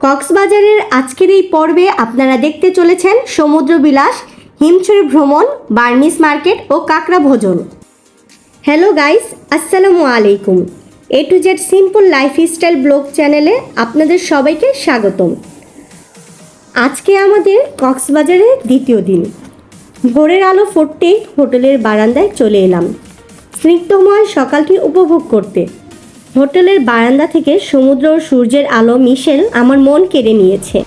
কক্সবাজারের আজকের এই পর্বে আপনারা দেখতে চলেছেন সমুদ্র বিলাস হিমছড়ি ভ্রমণ বার্মিস মার্কেট ও কাকড়া ভোজন। হ্যালো গাইস, আসসালামু আলাইকুম। A to Z simple lifestyle blog চ্যানেলে আপনাদের সবাইকে স্বাগতম। আজকে আমাদের কক্সবাজারের দ্বিতীয় দিন। ভোরের আলো ফুটতেই হোটেলের বারান্দায় চলে এলাম। স্নিগ্ধময় সকালটি উপভোগ করতে। হোটেলের বারান্দা থেকে সমুদ্র ও সূর্যের আলো মিশেল আমার মন কেড়ে নিয়েছে।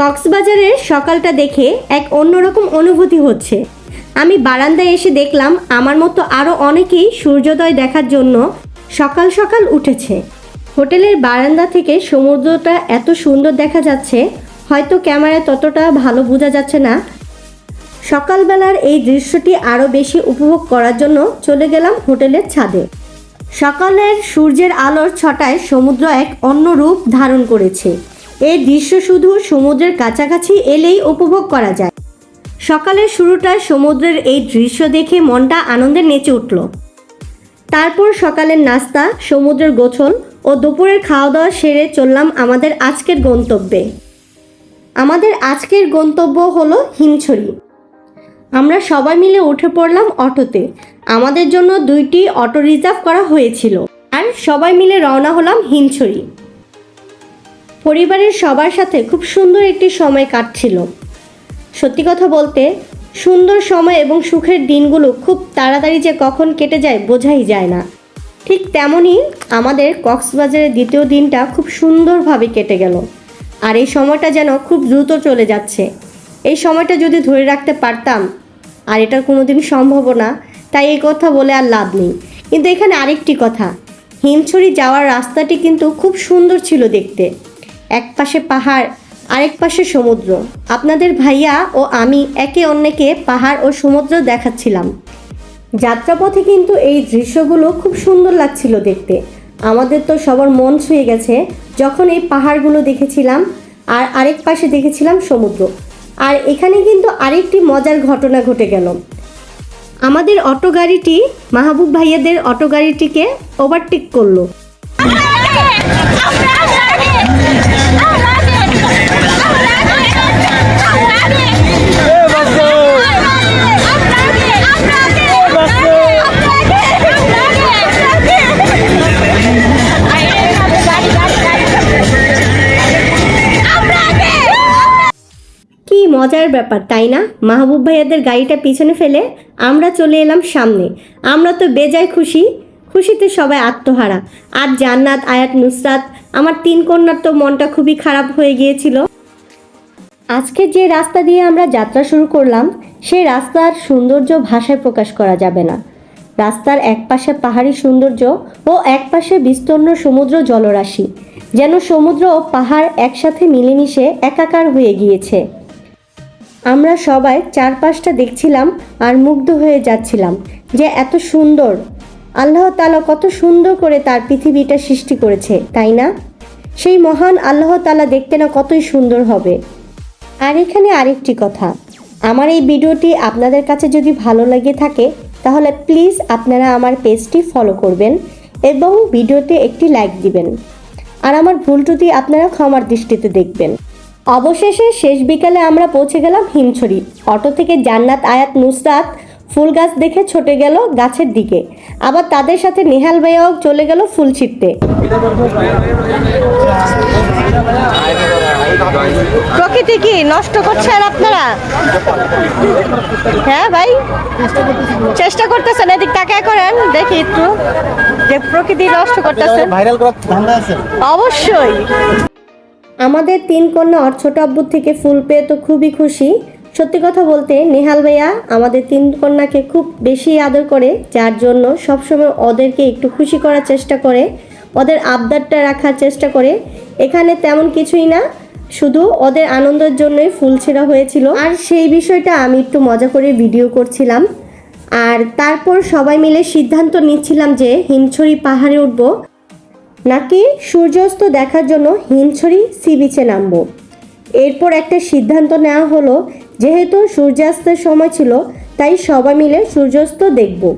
কক্সবাজারের সকালটা দেখে এক অন্যরকম অনুভূতি হচ্ছে। আমি বারান্দায় এসে দেখলাম আমার মতো আরও অনেকেই সূর্যোদয় দেখার জন্য সকাল সকাল উঠেছে। হোটেলের বারান্দা থেকে সমুদ্রটা এত সুন্দর দেখা যাচ্ছে, হয়তো ক্যামেরায় ততটা ভালো বোঝা যাচ্ছে না। সকালবেলার এই দৃশ্যটি আরও বেশি উপভোগ করার জন্য চলে গেলাম হোটেলের ছাদে। সকালের সূর্যের আলোর ছটায় সমুদ্র এক অন্য রূপ ধারণ করেছে। এই দৃশ্য শুধু সমুদ্রের কাছাকাছি এলেই উপভোগ করা যায়। সকালের শুরুটায় সমুদ্রের এই দৃশ্য দেখে মনটা আনন্দে নেচে উঠল। তারপর সকালের নাস্তা, সমুদ্রের গোছল ও দুপুরের খাওয়া দাওয়া সেরে চললাম আমাদের আজকের গন্তব্যে। আমাদের আজকের গন্তব্য হলো হিমছড়ি। আমরা সবাই মিলে উঠে পড়লাম অটোতে। আমাদের জন্য দুইটি অটো রিজার্ভ করা হয়েছিল। আর সবাই মিলে রওনা হলাম হিমছড়ি পরিবারের সবার সাথে খুব সুন্দর একটি সময় কাটছিল। সত্যি কথা বলতে, সুন্দর সময় এবং সুখের দিনগুলো খুব তাড়াতাড়ি যে কখন কেটে যায় বোঝাই যায় না। ঠিক তেমনই আমাদের কক্সবাজারের দ্বিতীয় দিনটা খুব সুন্দরভাবে কেটে গেল। আর এই সময়টা যেন খুব দ্রুত চলে যাচ্ছে। এই সময়টা যদি ধরে রাখতে পারতাম, আর এটা কোনোদিন সম্ভব না, তাই এই কথা বলে আর লাভ নেই। কিন্তু এখানে আরেকটি কথা, হিমছড়ি যাওয়ার রাস্তাটি কিন্তু খুব সুন্দর ছিল দেখতে। এক পাশে পাহাড়, আরেক পাশে সমুদ্র। আপনাদের ভাইয়া ও আমি একে অন্যকে পাহাড় ও সমুদ্র দেখাচ্ছিলাম। যাত্রাপথে কিন্তু এই দৃশ্যগুলো খুব সুন্দর লাগছিল দেখতে। আমাদের তো সবার মন ছুঁয়ে গেছে, যখন এই পাহাড়গুলো দেখেছিলাম, আর আরেক পাশে দেখেছিলাম সমুদ্র। আর এখানে কিন্তু আরেকটি মজার ঘটনা ঘটে গেল। আমাদের অটো গাড়িটি মাহবুব ভাইয়াদের অটো গাড়িটিকে ওভারটেক করল। মজার ব্যাপার, তাই না? মাহবুব ভাইয়াদের গাড়িটা পিছনে ফেলে আমরা চলে এলাম সামনে। আমরা তো বেজায় খুশি। খুশিতে সবাই আত্মহারা। আর জান্নাত, আয়াত, নুসরাত, আমার তিন কন্যার তো মনটা খুবই খারাপ হয়ে গিয়েছিল। আজকে যে রাস্তা দিয়ে আমরা যাত্রা শুরু করলাম সেই রাস্তার সৌন্দর্য ভাষায় প্রকাশ করা যাবে না। রাস্তার একপাশে পাহাড়ি সৌন্দর্য ও একপাশে বিস্তীর্ণ সমুদ্র জলরাশি, যেন সমুদ্র ও পাহাড় একসাথে মিলেমিশে একাকার হয়ে গিয়েছে। আমরা সবাই চারপাশটা দেখছিলাম আর মুগ্ধ হয়ে যাচ্ছিলাম যে এত সুন্দর। আল্লাহ তালা কত সুন্দর করে তার পৃথিবীটা সৃষ্টি করেছে, তাই না? সেই মহান আল্লাহ তালা দেখতে না কতই সুন্দর হবে। আর এখানে আরেকটি কথা, আমার এই ভিডিওটি আপনাদের কাছে যদি ভালো লাগে থাকে, তাহলে প্লিজ আপনারা আমার পেজটি ফলো করবেন এবং ভিডিওতে একটি লাইক দিবেন। আর আমার ভুল ত্রুটি আপনারা ক্ষমার দৃষ্টিতে দেখবেন। অবশেষে শেষ বিকালে আমরা পৌঁছে গেলাম হিমছড়ি। অটো থেকে জান্নাত আয়াত নুসরাত ফুল গাছ দেখে ছুটে গেল গাছের দিকে। আবার তাদের সাথে নেহাল ভাইয়াও চলে গেল ফুল ছিটতে প্রকৃতি কি নষ্ট করছেন আপনারা? হ্যাঁ ভাই? চেষ্টা করতেছেন এদিক তাকায় করেন দেখি একটু যে প্রকৃতি নষ্ট করতেছেন ভাইরাল করার অবশ্যই। আমাদের তিন কন্যা ওর ছোট আব্বুর থেকে ফুল পেয়ে তো খুবই খুশি। সত্যি কথা বলতে, নেহাল ভাইয়া আমাদের তিন কন্যাকে খুব বেশি আদর করে, যার জন্য সবসময় ওদেরকে একটু খুশি করার চেষ্টা করে, ওদের আবদারটা রাখার চেষ্টা করে। এখানে তেমন কিছুই না, শুধু ওদের আনন্দের জন্যই ফুল ছেঁড়া হয়েছিল। আর সেই বিষয়টা আমি একটু মজা করে ভিডিও করছিলাম। আর তারপর সবাই মিলে সিদ্ধান্ত নিচ্ছিলাম যে হিমছড়ি পাহাড়ে উঠবো। নাকি সূর্যাস্ত দেখার জন্য হিমছড়ি সি বিচে নামবো? এরপর একটা সিদ্ধান্ত নেওয়া হলো, যেহেতু সূর্যাস্তের সময় ছিল, তাই সবাই মিলে সূর্যাস্ত দেখব।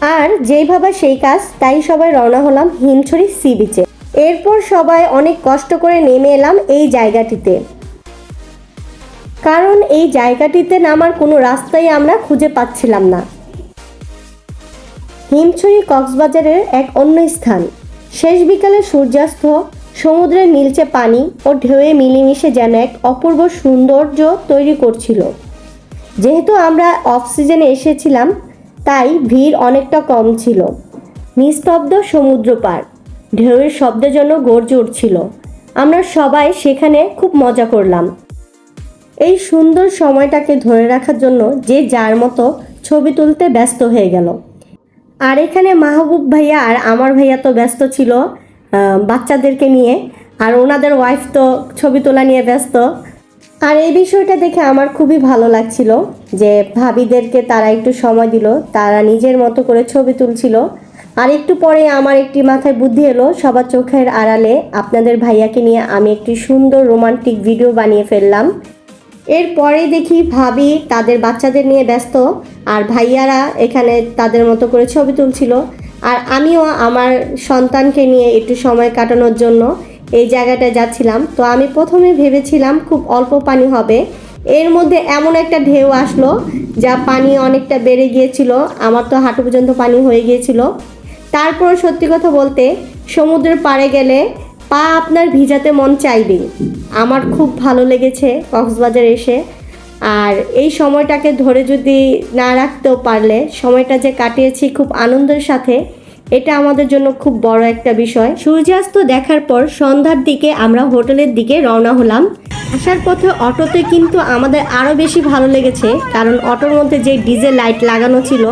আর যেই ভাবা সেই কাজ, তাই সবাই রওনা হলাম হিমছড়ি সি বিচে। এরপর সবাই অনেক কষ্ট করে নেমে এলাম এই জায়গাটিতে। কারণ এই জায়গাটিতে নামার কোনো রাস্তাই আমরা খুঁজে পাচ্ছিলাম না। হিমছড়ি কক্সবাজারের এক অন্য স্থান। শেষ বিকালে সূর্যাস্ত, সমুদ্রের নীলচে পানি ও ঢেউয়ে মিলেমিশে যেন এক অপূর্ব সৌন্দর্য তৈরি করছিল। যেহেতু আমরা অফ সিজনে এসেছিলাম, তাই ভিড় অনেকটা কম ছিল। নিস্তব্ধ সমুদ্র পার ঢেউয়ের শব্দের জন্য গর্জে উঠছিল। আমরা সবাই সেখানে খুব মজা করলাম। এই সুন্দর সময়টাকে ধরে রাখার জন্য যে যার মতো ছবি তুলতে ব্যস্ত হয়ে গেল। আর এখানে মাহবুব ভাইয়া আর আমার ভাইয়া তো ব্যস্ত ছিল বাচ্চাদেরকে নিয়ে। আর ওনাদের ওয়াইফ তো ছবি তোলা নিয়ে ব্যস্ত। আর এই বিষয়টা দেখে আমার খুবই ভালো লাগছিল যে ভাবিদেরকে তারা একটু সময় দিল, তারা নিজের মতো করে ছবি তুলছিল। আর একটু পরে আমার একটি মাথায় বুদ্ধি এলো, সবার চোখের আড়ালে আপনাদের ভাইয়াকে নিয়ে আমি একটি সুন্দর রোমান্টিক ভিডিও বানিয়ে ফেললাম। এরপরে দেখি ভাবি তাদের বাচ্চাদের নিয়ে ব্যস্ত, আর ভাইয়ারা এখানে তাদের মতো করে ছবি তুলছিল। আর আমিও আমার সন্তানকে নিয়ে একটু সময় কাটানোর জন্য এই জায়গাটায় যাচ্ছিলাম। তো আমি প্রথমে ভেবেছিলাম খুব অল্প পানি হবে। এর মধ্যে এমন একটা ঢেউ আসলো যা পানি অনেকটা বেড়ে গিয়েছিল। আমার তো হাঁটু পর্যন্ত পানি হয়ে গিয়েছিল। তারপর সত্যি কথা বলতে সমুদ্রের পাড়ে গেলে পা আপনার ভিজাতে মন চাইবেই আমার খুব ভালো লেগেছে কক্সবাজার এসে। আর এই সময়টাকে ধরে যদি না রাখতেও পারলে, সময়টা যে কাটিয়েছি খুব আনন্দের সাথে। এটা আমাদের জন্য খুব বড় একটা বিষয়। সূর্যাস্ত দেখার পর সন্ধ্যার দিকে আমরা হোটেলের দিকে রওনা হলাম। আসার পথে অটোতে কিন্তু আমাদের আরও বেশি ভালো লেগেছে, কারণ অটোর মধ্যে যে ডিজে লাইট লাগানো ছিল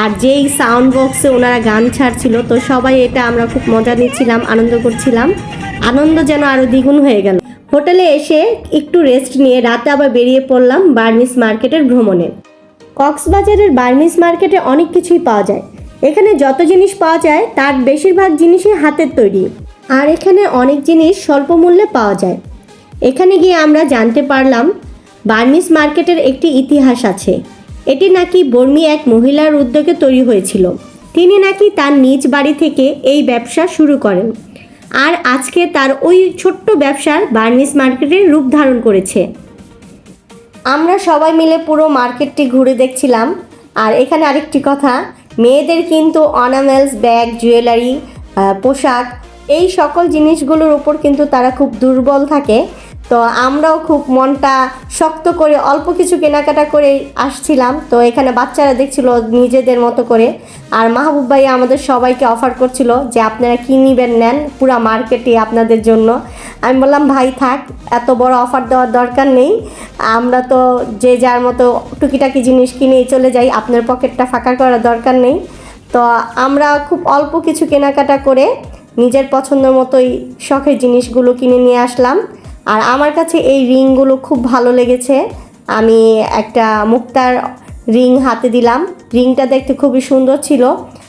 আর যেই সাউন্ড বক্সে ওনারা গান ছাড়ছিল, তো সবাই এটা আমরা খুব মজা নিচ্ছিলাম, আনন্দ করছিলাম। আনন্দ যেন আরও দ্বিগুণ হয়ে গেল। হোটেলে এসে একটু রেস্ট নিয়ে রাতে আবার বেরিয়ে পড়লাম বার্মিস মার্কেটের ভ্রমণে। কক্সবাজারের বার্মিস মার্কেটে অনেক কিছুই পাওয়া যায়। এখানে যত জিনিস পাওয়া যায়, তার বেশিরভাগ জিনিসই হাতের তৈরি। আর এখানে অনেক জিনিস স্বল্প মূল্যে পাওয়া যায়। এখানে গিয়ে আমরা জানতে পারলাম বার্মিস মার্কেটের একটি ইতিহাস আছে। এটি নাকি বর্মি এক মহিলার উদ্যোগে তৈরি হয়েছিল। তিনি নাকি তার নিজ বাড়ি থেকে এই ব্যবসা শুরু করেন। আর আজকে তার ওই ছোট্ট ব্যবসার বার্মিস মার্কেটের রূপ ধারণ করেছে। আমরা সবাই মিলে পুরো মার্কেটটি ঘুরে দেখছিলাম। আর এখানে আরেকটি কথা মেয়েদের কিন্তু অনামেলস, ব্যাগ, জুয়েলারি পোশাক, এই সকল জিনিসগুলোর উপর কিন্তু তারা খুব দুর্বল থাকে। তো আমরাও খুব মনটা শক্ত করে, অল্প কিছু কেনাকাটা করে আসছিলাম। তো এখানে বাচ্চারা দেখছিল নিজেদের মতো করে। আর মাহবুব ভাই আমাদের সবাইকে অফার করছিল যে আপনারা কী নিবেন নেন পুরা মার্কেটে আপনাদের জন্য। আমি বললাম, ভাই, থাক, এত বড় অফার দেওয়ার দরকার নেই। আমরা তো যে যার মতো টুকিটাকি জিনিস কিনেই চলে যাই, আপনার পকেটটা ফাঁকা করার দরকার নেই। তো আমরা খুব অল্প কিছু কেনাকাটা করে নিজের পছন্দ মতোই শখের জিনিসগুলো কিনে নিয়ে আসলাম। আর আমার কাছে এই রিংগুলো খুব ভালো লেগেছে। আমি একটা মুক্তার রিং হাতে দিলাম। রিংটা দেখতে খুবই সুন্দর ছিল।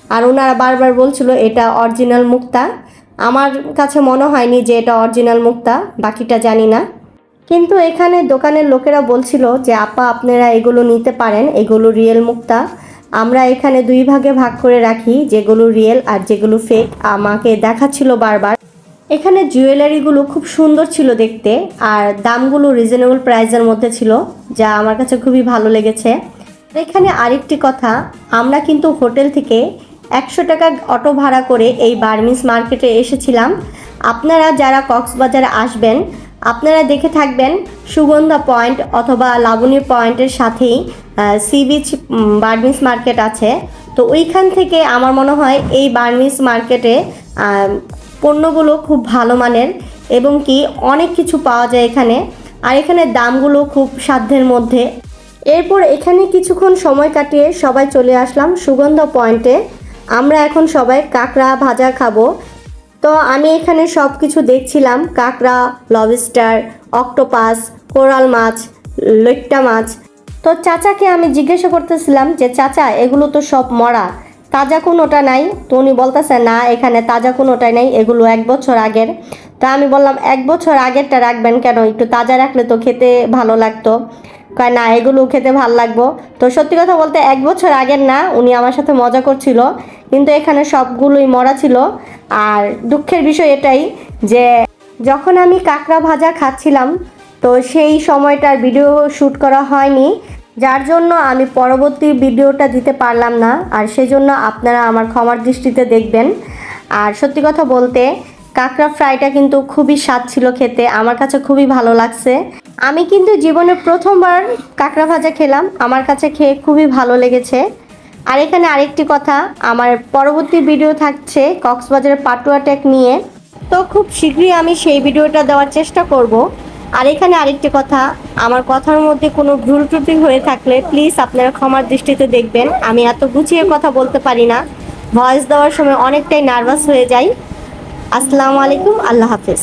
আর ওনারা বারবার বলছিল, এটা অরিজিনাল মুক্তা। আমার কাছে মনে হয়নি যে এটা অরিজিনাল মুক্তা, বাকিটা জানি না। কিন্তু এখানে দোকানের লোকেরা বলছিল যে, আপা, আপনারা এগুলো নিতে পারেন, এগুলো রিয়েল মুক্তা। আমরা এখানে দুই ভাগে ভাগ করে রাখি, যেগুলো রিয়েল আর যেগুলো ফেক আমাকে দেখাচ্ছিল বারবার। এখানে জুয়েলারিগুলো খুব সুন্দর ছিল দেখতে, আর দামগুলো রিজনেবল প্রাইসের মধ্যে ছিল, যা আমার কাছে খুবই ভালো লেগেছে। এখানে আরেকটি কথা, আমরা কিন্তু হোটেল থেকে একশো টাকা অটো ভাড়া করে এই বার্মিস মার্কেটে এসেছিলাম। আপনারা যারা কক্সবাজারে আসবেন, আপনারা দেখে থাকবেন সুগন্ধা পয়েন্ট অথবা লাবণী পয়েন্টের সাথেই সি বিচ বার্মিস মার্কেট আছে। তো ওইখান থেকে আমার মনে হয় এই বার্মিস মার্কেটে পণ্যগুলো খুব ভালো মানের এবং কি অনেক কিছু পাওয়া যায় এখানে। আর এখানে দামগুলো খুব সাধ্যের মধ্যে। এরপর এখানে কিছুক্ষণ সময় কাটিয়ে সবাই চলে আসলাম সুগন্ধা পয়েন্টে। আমরা এখন সবাই কাঁকড়া ভাজা খাব। তো আমি এখানে সব কিছু দেখছিলাম। কাঁকড়া লবস্টার অক্টোপাস কোরাল মাছ, লইট্টা মাছ। তো চাচাকে আমি জিজ্ঞাসা করতেছিলাম যে, চাচা, এগুলো তো সব মরা। তাজা কোনোটা নাই। তো উনি বলতেছে, না, এখানে তাজা কোনোটাই নাই, এগুলো এক বছর আগের। তা আমি বললাম, এক বছর আগেরটা রাখবেন কেন? একটু তাজা রাখলে তো খেতে ভালো লাগতো। কয়, না, এগুলো খেতে ভালো লাগবো। তো সত্যি কথা বলতে এক বছর আগের না, উনি আমার সাথে মজা করছিল। কিন্তু এখানে সবগুলোই মরা ছিল। আর দুঃখের বিষয় এটাই যে, যখন আমি কাঁকড়া ভাজা খাচ্ছিলাম, তো সেই সময়টার ভিডিও শ্যুট করা হয়নি। যার জন্য আমি পরবর্তী ভিডিওটা দিতে পারলাম না, আর সেজন্য আপনারা আমার ক্ষমার দৃষ্টিতে দেখবেন। আর সত্যি কথা বলতে, কাঁকড়া ফ্রাইটা কিন্তু খুবই স্বাদ ছিল খেতে, আমার কাছে খুবই ভালো লাগছে। আমি কিন্তু জীবনে প্রথমবার কাঁকড়া ভাজা খেলাম, আমার কাছে খেয়ে খুবই ভালো লেগেছে। আর এখানে আরেকটি কথা, আমার পরবর্তী ভিডিও থাকছে কক্সবাজারের পাটুয়া টেক নিয়ে। তো খুব শীঘ্রই আমি সেই ভিডিওটা দেওয়ার চেষ্টা করব। আর এখানে আরেকটি কথা, আমার কথার মধ্যে কোনো ভুল ত্রুটি হয়ে থাকলে প্লিজ আপনারা ক্ষমার দৃষ্টিতে দেখবেন। আমি এত গুছিয়ে কথা বলতে পারি না। ভয়েস দেওয়ার সময় অনেকটাই নার্ভাস হয়ে যাই। আসসালামু আলাইকুম, আল্লাহ হাফেজ।